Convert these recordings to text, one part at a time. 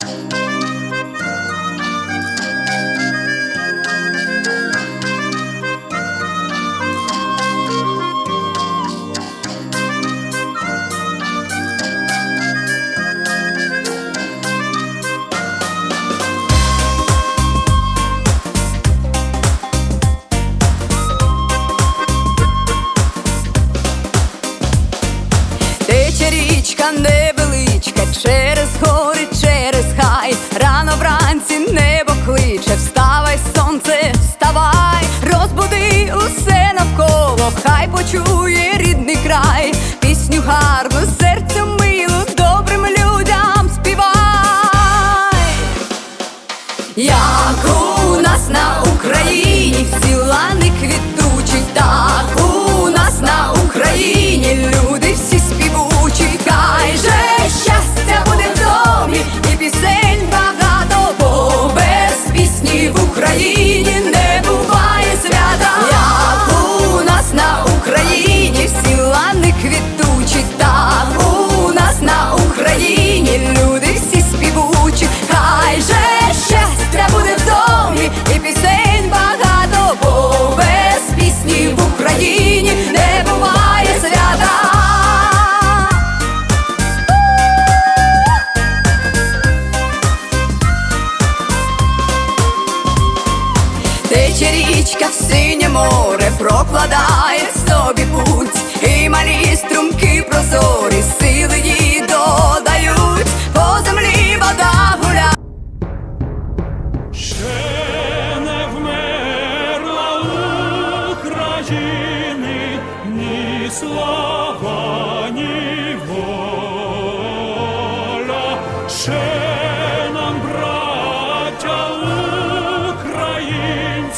Тече річка хай почує рідний край, пісню гарну, серцю милу, добрим людям співай. Як у нас на Україні всі лани квітучі, так у нас на Україні Тече річка в синє море, прокладає собі путь, і малі струмки прозорі, сили їй додають, по землі вода гуляє. Ще не вмерла України ні слава, ні воля. Ще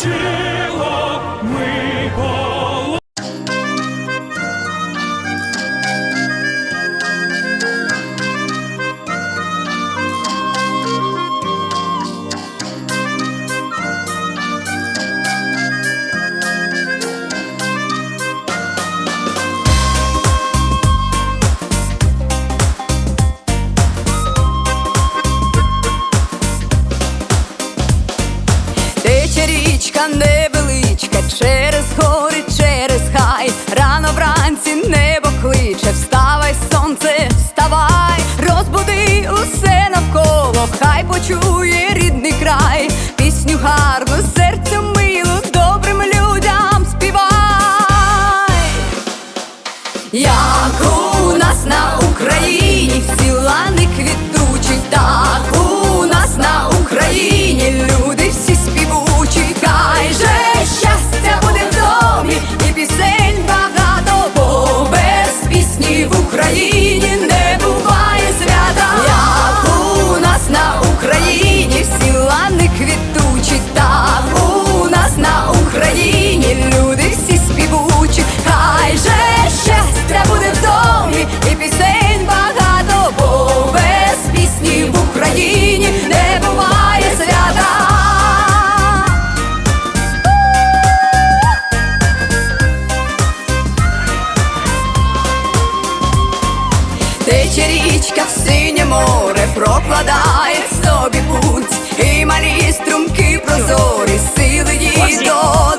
City. Річка невеличка, через гори, через хай. Рано вранці небо кличе, Тече річка в синє море, прокладає собі путь, і малі струмки прозорі, сили їй до